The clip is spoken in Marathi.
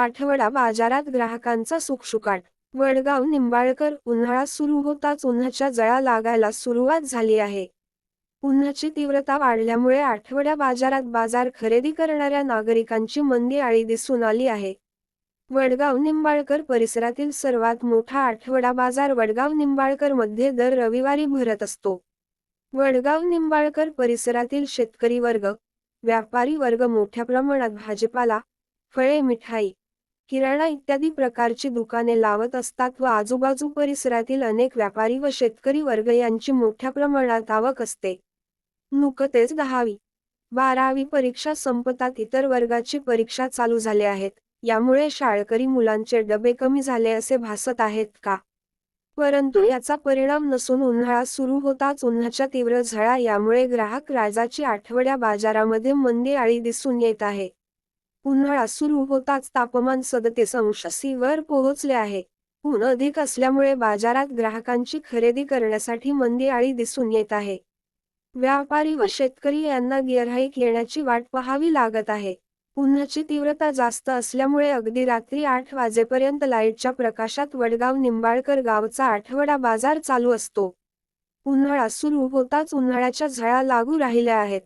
आठवडा बाजारात ग्राहकांचा सुखशुकाट वडगाव निंबाळकर उन्हाळा सुरू होताच उन्हाच्या जळा लागायला सुरुवात झाली आहे. उन्हाची तीव्रता वाढल्यामुळे आठवड्या बाजारात बाजार खरेदी करणाऱ्या नागरिकांची मंदी आळी दिसून आली आहे. वडगाव निंबाळकर परिसरातील सर्वात मोठा आठवडा बाजार वडगाव निंबाळकरमध्ये दर रविवारी भरत असतो. वडगाव निंबाळकर परिसरातील शेतकरी वर्ग व्यापारी वर्ग मोठ्या प्रमाणात भाजीपाला फळे मिठाई किराणा इत्यादी प्रकारची दुकाने लावत असतात व आजूबाजू परिसरातील अनेक व्यापारी व शेतकरी वर्ग यांची मोठ्या प्रमाणात आवक असते. नुकतेच दहावी बारावी परीक्षा संपतात इतर वर्गाची परीक्षा चालू झाले आहेत. यामुळे शाळकरी मुलांचे डबे कमी झाले असे भासत आहेत का? परंतु याचा परिणाम नसून उन्हाळा सुरू होताच उन्हाच्या तीव्र झळा यामुळे ग्राहक राजाची आठवड्या बाजारामध्ये मंदी आळी दिसून येत आहे. उन्हाळा सुरू होताच तापमान सदतीस अंश वर पोहोचले आहे. ऊन अधिक असल्यामुळे बाजारात ग्राहकांची खरेदी करण्यासाठी मंदी आळी दिसून येत आहे. व्यापारी व शेतकरी यांना गिअरहाईक येण्याची वाट पाहावी लागत आहे. उन्हाची तीव्रता जास्त असल्यामुळे अगदी रात्री आठ वाजेपर्यंत लाईटच्या प्रकाशात वडगाव निंबाळकर गावचा आठवडा बाजार चालू असतो. उन्हाळा सुरू होताच उन्हाळ्याच्या झळा लागू राहिल्या आहेत.